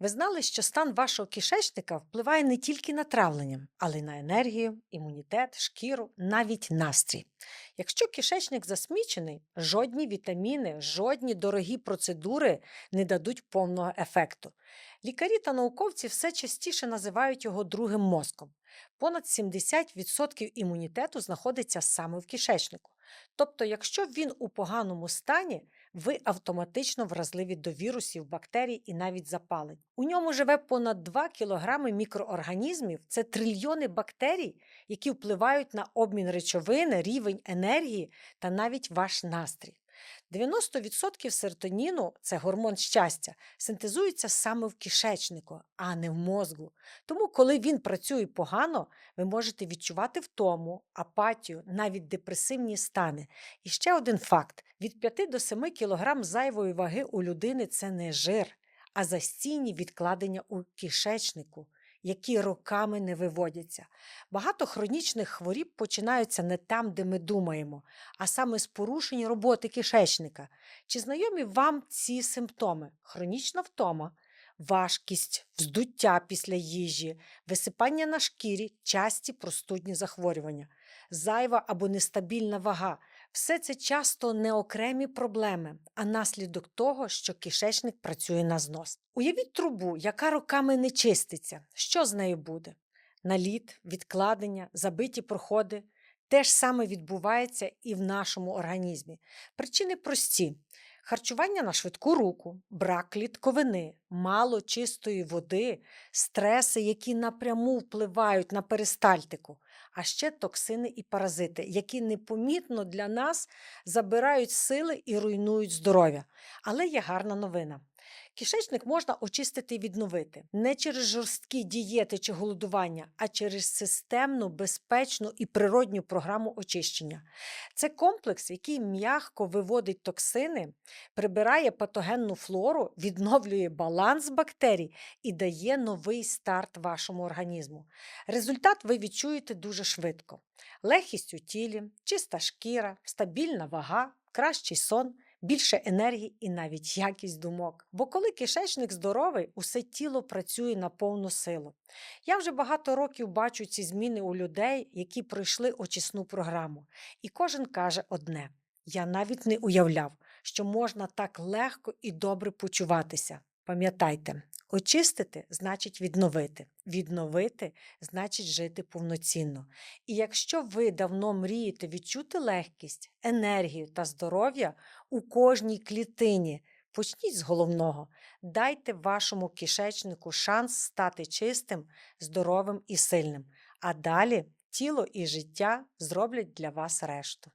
Ви знали, що стан вашого кишечника впливає не тільки на травлення, але й на енергію, імунітет, шкіру, навіть настрій. Якщо кишечник засмічений, жодні вітаміни, жодні дорогі процедури не дадуть повного ефекту. Лікарі та науковці все частіше називають його другим мозком. Понад 70% імунітету знаходиться саме в кишечнику. Тобто, якщо він у поганому стані, ви автоматично вразливі до вірусів, бактерій і навіть запалень. У ньому живе понад 2 кг мікроорганізмів, це трильйони бактерій, які впливають на обмін речовини, рівень енергії та навіть ваш настрій. 90% серотоніну це гормон щастя, синтезується саме в кишечнику, а не в мозку. Тому, коли він працює погано, ви можете відчувати втому, апатію, навіть депресивні стани. І ще один факт: від 5 до 7 кг зайвої ваги у людини це не жир, а застійні відкладення у кишечнику. Які роками не виводяться. Багато хронічних хворіб починаються не там, де ми думаємо, а саме з порушень роботи кишечника. Чи знайомі вам ці симптоми? Хронічна втома, важкість, вздуття після їжі, висипання на шкірі, часті простудні захворювання, зайва або нестабільна вага. Все це часто не окремі проблеми, а наслідок того, що кишечник працює на знос. Уявіть трубу, яка роками не чиститься. Що з нею буде? Наліт, відкладення, забиті проходи. Те ж саме відбувається і в нашому організмі. Причини прості: харчування на швидку руку, брак клітковини, мало чистої води, стреси, які напряму впливають на перистальтику, а ще токсини і паразити, які непомітно для нас забирають сили і руйнують здоров'я. Але є гарна новина. Кишечник можна очистити і відновити не через жорсткі дієти чи голодування, а через системну, безпечну і природню програму очищення. Це комплекс, який м'ягко виводить токсини, прибирає патогенну флору, відновлює баланс бактерій і дає новий старт вашому організму. Результат ви відчуєте дуже швидко: легкість у тілі, чиста шкіра, стабільна вага, кращий сон більше енергії і навіть якість думок. Бо коли кишечник здоровий, усе тіло працює на повну силу. Я вже багато років бачу ці зміни у людей, які пройшли очисну програму. І кожен каже одне: я навіть не уявляв, що можна так легко і добре почуватися. Пам'ятайте, очистити значить відновити. Відновити значить жити повноцінно. І якщо ви давно мрієте відчути легкість, енергію та здоров'я у кожній клітині, почніть з головного. Дайте вашому кишечнику шанс стати чистим, здоровим і сильним. А далі тіло і життя зроблять для вас решту.